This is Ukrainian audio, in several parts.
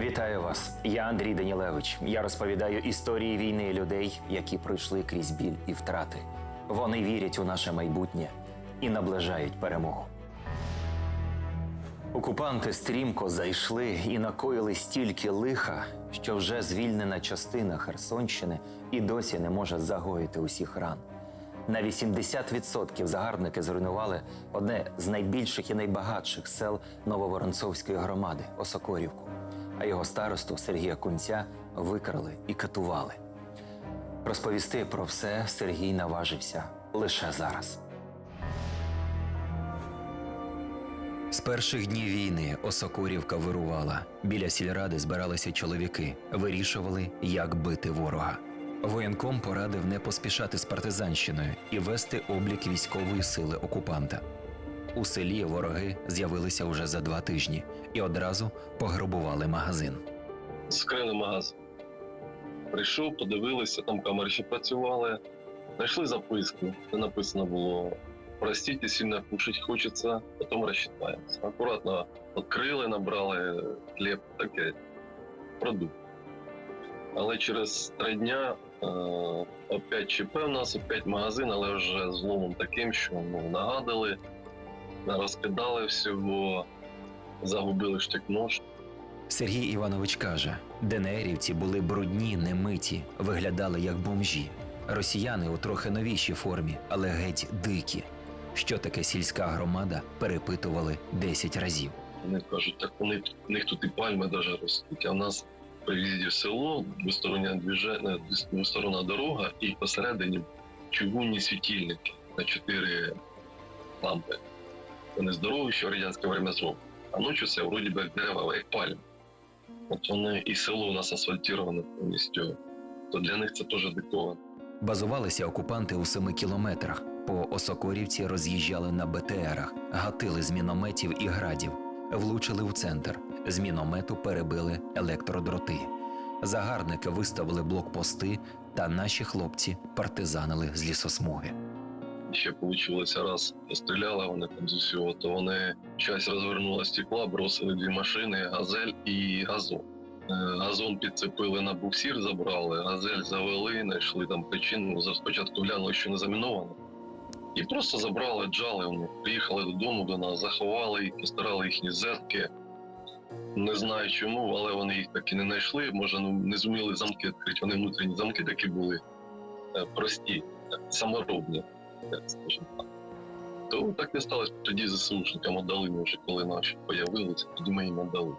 Вітаю вас! Я Андрій Данілевич. Я розповідаю історії війни людей, які пройшли крізь біль і втрати. Вони вірять у наше майбутнє і наближають перемогу. Окупанти стрімко зайшли і накоїли стільки лиха, що вже звільнена частина Херсонщини і досі не може загоїти усіх ран. На 80% загарбники зруйнували одне з найбільших і найбагатших сел Нововоронцовської громади Осокорівку, а його старосту Сергія Кунця викрали і катували. Розповісти про все Сергій наважився лише зараз. З перших днів війни Осокорівка вирувала. Біля сільради збиралися чоловіки, вирішували, як бити ворога. Воєнком порадив не поспішати з партизанщиною і вести облік військової сили окупанта. У селі вороги з'явилися уже за два тижні і одразу пограбували магазин. Скрили магазин. Прийшов, подивилися, там камери працювали. Знайшли записку, де написано було Простите, сильно кушать хочеться, потім розчитаємося. Акуратно відкрили, набрали хліб, таке продукт. Але через три дня е, опять ЧП у нас, опять магазин, але вже з ломом таким, що ну, нагадали, розкидали всього, загубили штик-нож. Сергій Іванович каже: ДНРівці були брудні, немиті, виглядали як бомжі. Росіяни у трохи новішій формі, але геть дикі. Що таке сільська громада, перепитували 10 разів. Вони кажуть, так вони у них тут і пальми даже ростуть. А в нас при в'їзді в село двостороння двіження, двосторонна дорога і посередині чугунні світильники на чотири лампи. Вони здорові, що радянське время. А ночі все вроді як дерева, як пальми. От вони і село у нас асфальтоване повністю. То для них це теж диковано. Базувалися окупанти у семи кілометрах. По Осокорівці роз'їжджали на БТРах, гатили з мінометів і градів, влучили в центр. З міномету перебили електродроти. Загарбники виставили блокпости, та наші хлопці партизанили з лісосмуги. Ще вийшло раз, постріляли вони там з усього, то вони часть розвернула стекла, бросили дві машини, газель і газон. Е, Газон підцепили на буксир, забрали, газель завели, знайшли там причину. За- Спочатку глянули, що не заміновано. І просто забрали, джали вони. Приїхали додому до нас, заховали їх, постирали їхні зетки. Не знаю чому, але вони їх так і не знайшли. Може, ну, не зуміли замки відкрити. Вони внутрішні замки такі були е, прості, саморобні скажімо так. То так не сталося. Тоді ЗСУшникам віддали ми вже, коли наші появилися, тоді ми їм віддали.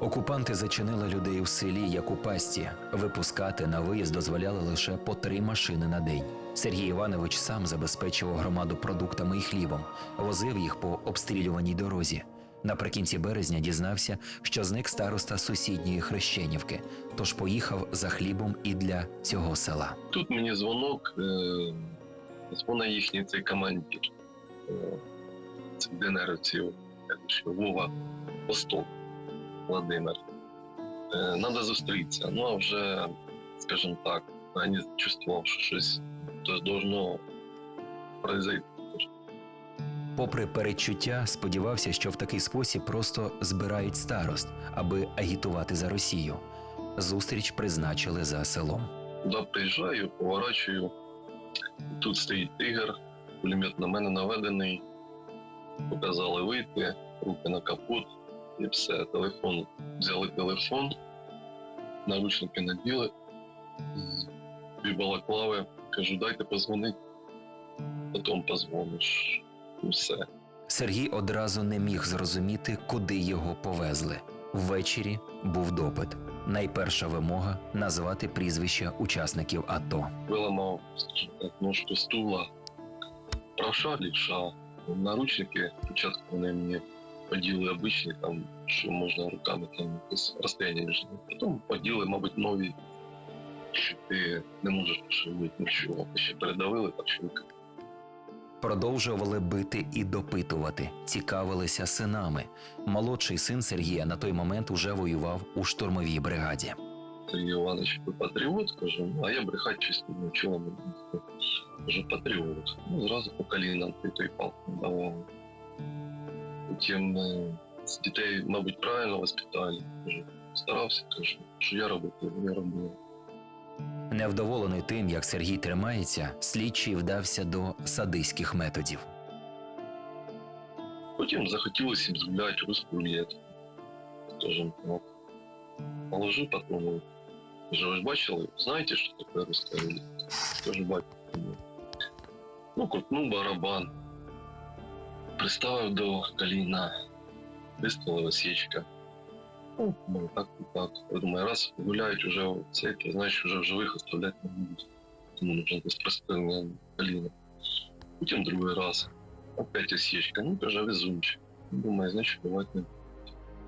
Окупанти зачинили людей у селі як у пасті. Випускати на виїзд дозволяли лише по три машини на день. Сергій Іванович сам забезпечував громаду продуктами і хлібом, возив їх по обстрілюваній дорозі. Наприкінці березня дізнався, що зник староста сусідньої Хрещенівки, тож поїхав за хлібом і для цього села. Тут мені дзвонок, дзвонить їхній цей командир е, цих ж Вова Постол Владимир. Е, Надо зустрітися. Ну а вже, скажімо так, я чувствував, що щось должно произойти. Попри передчуття, сподівався, що в такий спосіб просто збирають старост, аби агітувати за Росію. Зустріч призначили за селом. Туди приїжджаю, поворачую. Тут стоїть тигр, пулемет на мене наведений. Показали вийти, руки на капот і все. Телефон взяли телефон, наручники наділи, дві балаклави. Кажу, дайте позвонити. Потім позвониш. І все. Сергій одразу не міг зрозуміти, куди його повезли. Ввечері був допит. Найперша вимога назвати прізвища учасників АТО. Виламав ножку стула, правша, лівша, наручники. Спочатку вони мені поділи обичні, там, що можна руками там якесь розстояння між ними. Потім поділи, мабуть, нові, що ти не можеш пошивити нічого. Ще передавили, так що. Продовжували бити і допитувати, цікавилися синами. Молодший син Сергія на той момент уже воював у штурмовій бригаді. Сергій Іванович, ви патріот, кажу, а я брехати чисто не буду. Кажу, патріот. Ну, зразу по коліні нам той палку давали. Потім е, з дітей, мабуть, правильно воспитали. Кажу, старався, кажу, що я робив, я робив. Невдоволений тим, як Сергій тримається, слідчий вдався до садистських методів. Потім захотілося. Теж ну, положи потом. Вже ж бачили, знаєте, що таке рулетка? Теж бачили. Ну, крутнув барабан, приставив до коліна, виставила осечка. Ну, ну, так так. Я думаю, раз гуляють уже в церкві, значить вже в живих оставляти не будуть. Тому нужно без приставлення коліна. Потім другий раз. Опять осечка. Ну, каже, везунчик. Думаю, значить, бувати не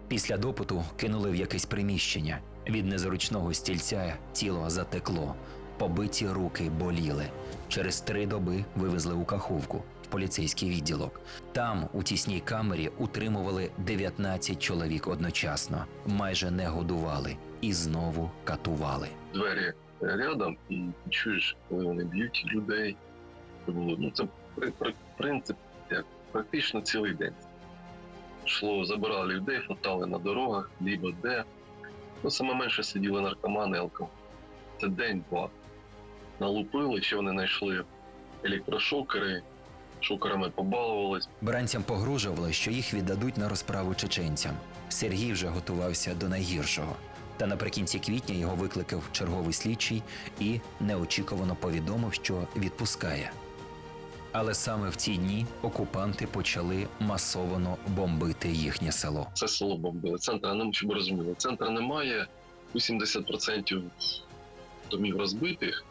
Після допиту кинули в якесь приміщення. Від незручного стільця тіло затекло, побиті руки боліли. Через три доби вивезли у Каховку поліцейський відділок. Там, у тісній камері, утримували 19 чоловік одночасно, майже не годували і знову катували. двері рядом і чуєш, вони б'ють людей. Це було, ну це при, при, принцип як практично цілий день. Йшло, забирали людей, фатали на дорогах, либо де. Ну, саме менше сиділи наркомани, алкоголь. Це день-два. Налупили, ще вони знайшли електрошокери, шокерами побалувались. Бранцям погрожували, що їх віддадуть на розправу чеченцям. Сергій вже готувався до найгіршого. Та наприкінці квітня його викликав черговий слідчий і неочікувано повідомив, що відпускає. Але саме в ці дні окупанти почали масовано бомбити їхнє село. Це село бомбили. Центра не щоб ви розуміли. Центра немає. 80% домів розбитих.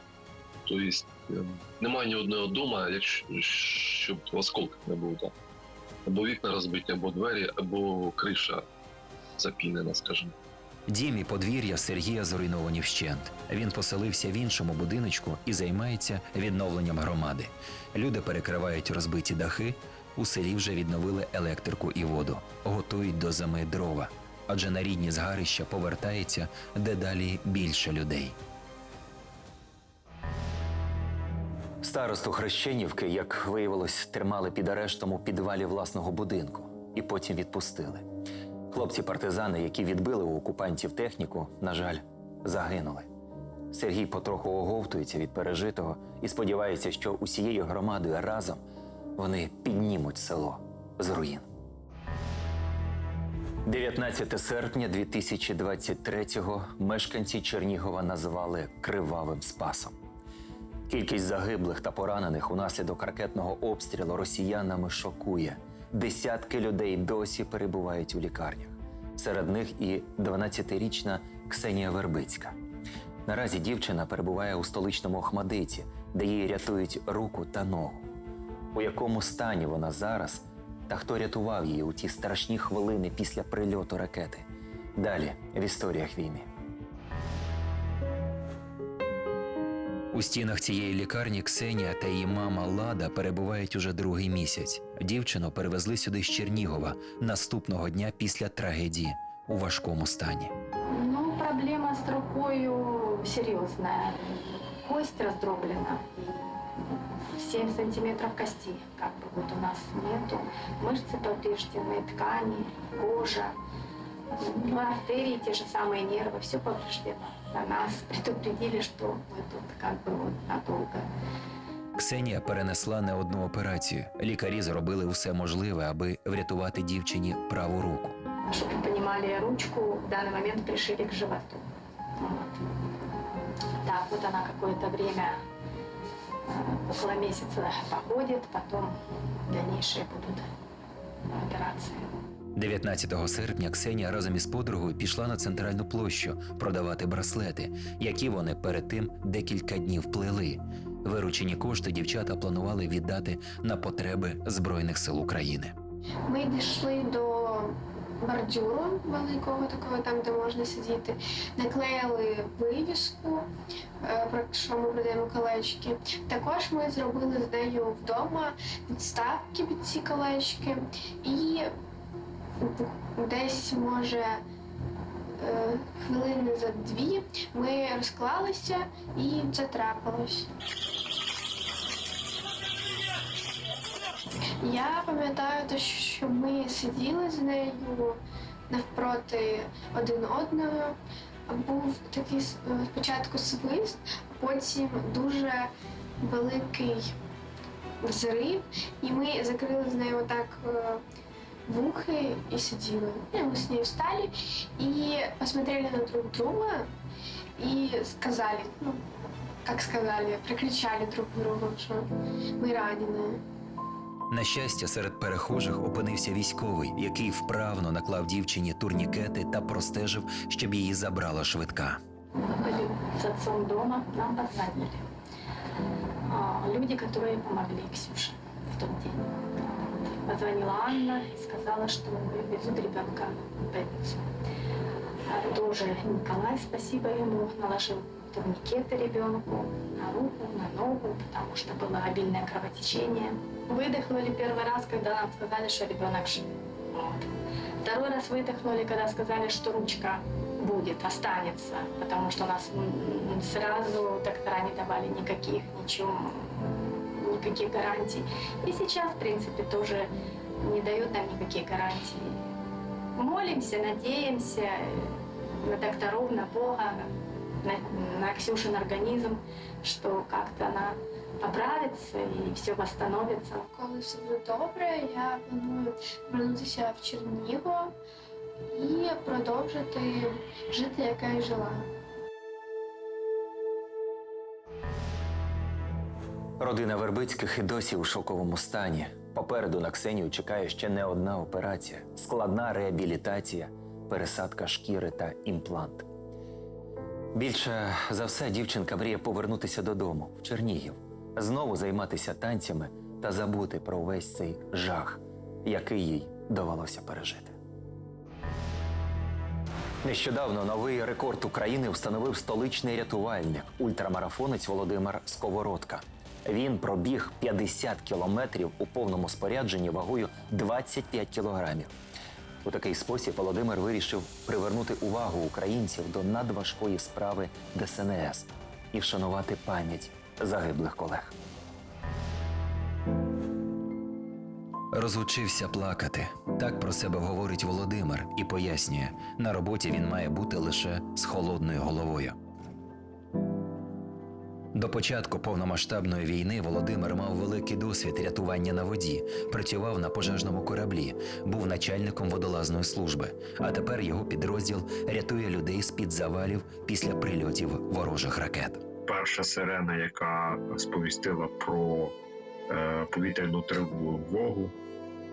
Тобто е, немає ні одного дома, якщо щоб осколків не було там. Або вікна розбиті, або двері, або криша запінена, скажімо. Дім і подвір'я Сергія зруйновані вщент. Він поселився в іншому будиночку і займається відновленням громади. Люди перекривають розбиті дахи. У селі вже відновили електрику і воду, готують до зими дрова. Адже на рідні згарища повертається дедалі більше людей. Старосту Хрещенівки, як виявилось, тримали під арештом у підвалі власного будинку і потім відпустили. Хлопці-партизани, які відбили у окупантів техніку, на жаль, загинули. Сергій потроху оговтується від пережитого і сподівається, що усією громадою разом вони піднімуть село з руїн. 19 серпня 2023-го мешканці Чернігова назвали кривавим спасом. Кількість загиблих та поранених унаслідок ракетного обстрілу росіянами шокує. Десятки людей досі перебувають у лікарнях. Серед них і 12-річна Ксенія Вербицька. Наразі дівчина перебуває у столичному Охмадиті, де їй рятують руку та ногу. У якому стані вона зараз та хто рятував її у ті страшні хвилини після прильоту ракети? Далі в історіях війни. У стінах цієї лікарні Ксенія та її мама Лада перебувають уже другий місяць. Дівчину перевезли сюди з Чернігова наступного дня після трагедії у важкому стані. Ну, проблема с рукою серьезная. Кость раздроблена. 7 сантиметров кости, как бы вот у нас нету. Мышцы повреждены, ткани, кожа, ну, артерии, те же самые нервы, все повреждено. А нас предупредили, что мы тут как бы вот надолго. Ксенія перенесла не одну операцію. Лікарі зробили усе можливе, аби врятувати дівчині праву руку. Чтобы вы понимали, ручку в данный момент пришили к животу. Вот. Так, вот она какое-то время, э, около месяца походит, потом дальнейшие будут операции. 19 серпня Ксенія разом із подругою пішла на центральну площу продавати браслети, які вони перед тим декілька днів плели. Виручені кошти дівчата планували віддати на потреби Збройних сил України. Ми дійшли до бордюру великого, такого там, де можна сидіти, наклеїли вивіску, е, про що ми продаємо колечки. Також ми зробили з нею вдома підставки під ці колечки і десь може. е, Хвилини за дві ми розклалися і це трапилось. Я пам'ятаю що ми сиділи з нею навпроти один одного. Був такий е, спочатку свист, потім дуже великий взрив, і ми закрили з нею отак е, вухи и сидели. И мы с ней встали и посмотрели на друг друга и сказали, ну, как сказали, прокричали друг другу, что мы раненые. На щастя, серед перехожих опинився військовий, який вправно наклав дівчині турнікети та простежив, щоб її забрала швидка. Мы были с отцом дома, нам позвонили. А, Люди, которые помогли Ксюше в тот день. Позвонила Анна и сказала, что везут ребенка в больницу. А Тоже Николай, спасибо ему, наложил турникеты ребенку на руку, на ногу, потому что было обильное кровотечение. Выдохнули первый раз, когда нам сказали, что ребенок жив. Второй раз выдохнули, когда сказали, что ручка будет, останется, потому что у нас сразу доктора не давали никаких, ничего, никаких гарантий. И сейчас, в принципе, тоже не дают нам никаких гарантий. Молимся, надеемся э, на докторов, на Бога, на, на Ксюшин организм, что как-то она поправится и все восстановится. Коли все буде добре, я планую повернутися в Чернігово і продовжити жити, як я і жила. Родина Вербицьких і досі у шоковому стані. Попереду на Ксенію чекає ще не одна операція, складна реабілітація, пересадка шкіри та імплант. Більше за все дівчинка мріє повернутися додому, в Чернігів, знову займатися танцями та забути про весь цей жах, який їй довелося пережити. Нещодавно новий рекорд України встановив столичний рятувальник, ультрамарафонець Володимир Сковородка. Він пробіг 50 кілометрів у повному спорядженні вагою 25 кілограмів. У такий спосіб Володимир вирішив привернути увагу українців до надважкої справи ДСНС і вшанувати пам'ять загиблих колег. Розучився плакати. Так про себе говорить Володимир і пояснює, на роботі він має бути лише з холодною головою. До початку повномасштабної війни Володимир мав великий досвід рятування на воді, працював на пожежному кораблі, був начальником водолазної служби. А тепер його підрозділ рятує людей з під завалів після прильотів ворожих ракет. перша сирена, яка сповістила про е, повітряну тривогу.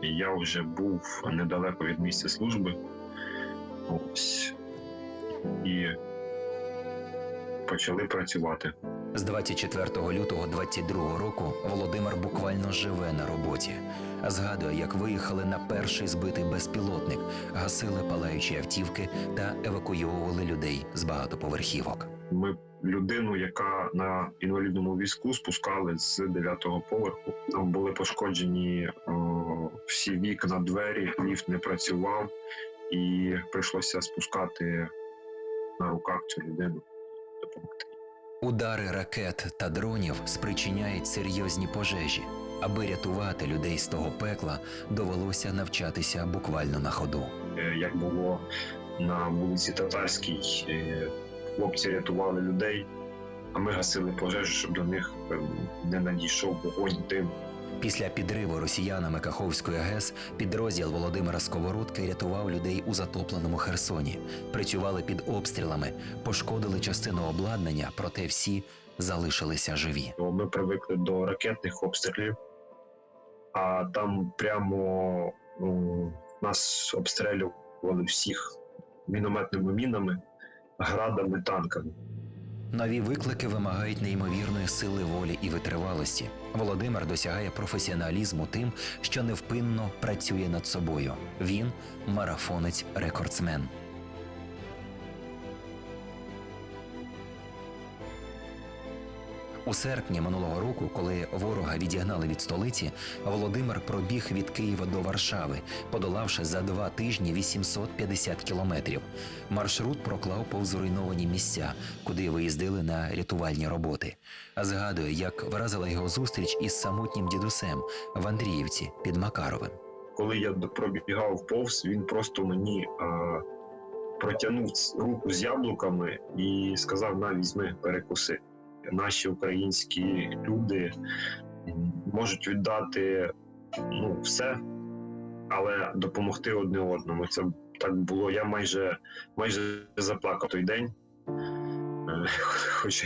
Я вже був недалеко від місця служби. Ось. І почали працювати. З 24 лютого 22 року Володимир буквально живе на роботі. Згадує, як виїхали на перший збитий безпілотник, гасили палаючі автівки та евакуйовували людей з багатоповерхівок. Ми людину, яка на інвалідному візку спускали з 9-го поверху. Там були пошкоджені о, всі вікна, двері, ліфт не працював, і прийшлося спускати на руках цю людину допомогти. Удари ракет та дронів спричиняють серйозні пожежі. Аби рятувати людей з того пекла, довелося навчатися буквально на ходу. Е, як було на вулиці Татарській, е, хлопці рятували людей, а ми гасили пожежу, щоб до них е, не надійшов вогонь дим. Після підриву росіянами Каховської ГЕС підрозділ Володимира Сковородки рятував людей у затопленому Херсоні. Працювали під обстрілами, пошкодили частину обладнання, проте всі залишилися живі. Ми привикли до ракетних обстрілів, а там прямо ну, нас обстрілювали всіх мінометними мінами, градами, танками. Нові виклики вимагають неймовірної сили волі і витривалості. Володимир досягає професіоналізму тим, що невпинно працює над собою. Він марафонець-рекордсмен. У серпні минулого року, коли ворога відігнали від столиці, Володимир пробіг від Києва до Варшави, подолавши за два тижні 850 кілометрів. Маршрут проклав повз зруйновані місця, куди виїздили на рятувальні роботи. А згадує, як вразила його зустріч із самотнім дідусем в Андріївці під Макаровим. коли я пробігав повз, він просто мені е, протягнув руку з яблуками і сказав: на візьми, перекуси. Наші українські люди можуть віддати ну, все, але допомогти одне одному. Це так було. Я майже майже заплакав той день. Е, Хоч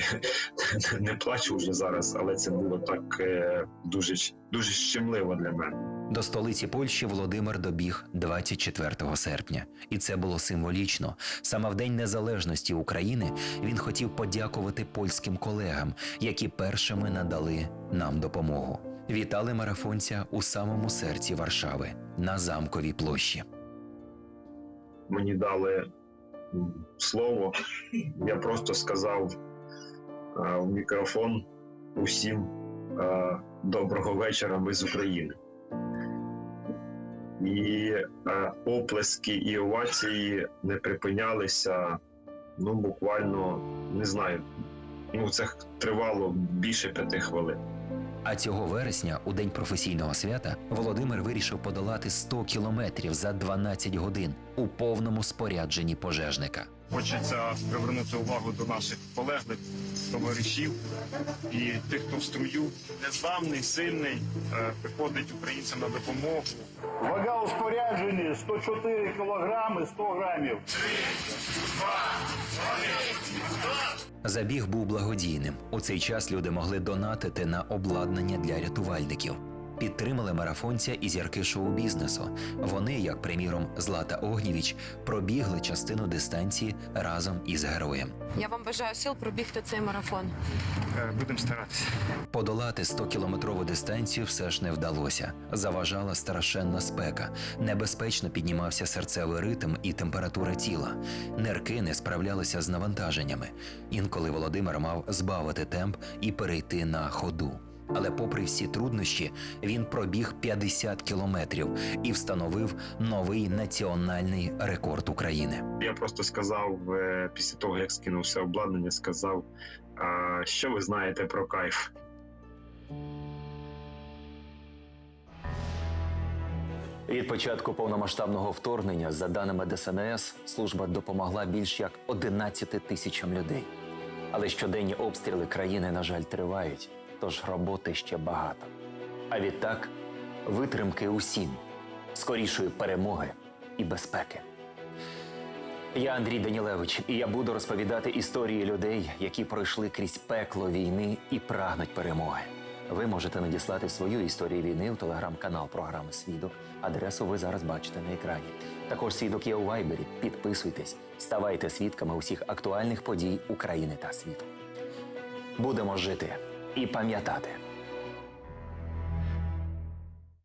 не плачу вже зараз, але це було так е, дуже дуже щемливо для мене. До столиці Польщі Володимир добіг 24 серпня, і це було символічно. Саме в День Незалежності України він хотів подякувати польським колегам, які першими надали нам допомогу. Вітали марафонця у самому серці Варшави на замковій площі. Мені дали слово. Я просто сказав в мікрофон усім е, доброго вечора, ми з України. І е, оплески і овації не припинялися. Ну, буквально не знаю. Ну, це тривало більше п'яти хвилин. А цього вересня, у день професійного свята, Володимир вирішив подолати 100 кілометрів за 12 годин у повному спорядженні пожежника. Хочеться привернути увагу до наших полеглих товаришів і тих, хто в струю незламний, сильний, е, приходить українцям на допомогу. Вага у спорядженні 104 кілограми 100 грамів. Забіг був благодійним. У цей час люди могли донатити на обладнання для рятувальників. Підтримали марафонця і зірки шоу-бізнесу. Вони, як приміром Злата Огнєвіч, пробігли частину дистанції разом із героєм. Я вам бажаю сил пробігти цей марафон. Е, Будемо старатися. Подолати 100-кілометрову дистанцію все ж не вдалося. Заважала страшенна спека. Небезпечно піднімався серцевий ритм і температура тіла. Нерки не справлялися з навантаженнями. Інколи Володимир мав збавити темп і перейти на ходу. Але, попри всі труднощі, він пробіг 50 кілометрів і встановив новий національний рекорд України. Я просто сказав е, після того, як скинув все обладнання, сказав, а, що ви знаєте про кайф. Від початку повномасштабного вторгнення, за даними ДСНС, служба допомогла більш як 11 тисячам людей. Але щоденні обстріли країни, на жаль, тривають, тож роботи ще багато. А відтак витримки усім, скорішої перемоги і безпеки. Я Андрій Данілевич, і я буду розповідати історії людей, які пройшли крізь пекло війни і прагнуть перемоги. Ви можете надіслати свою історію війни в телеграм-канал програми Свідок. Адресу ви зараз бачите на екрані. Також свідок є у Вайбері. Підписуйтесь, ставайте свідками усіх актуальних подій України та світу. Будемо жити і пам'ятати.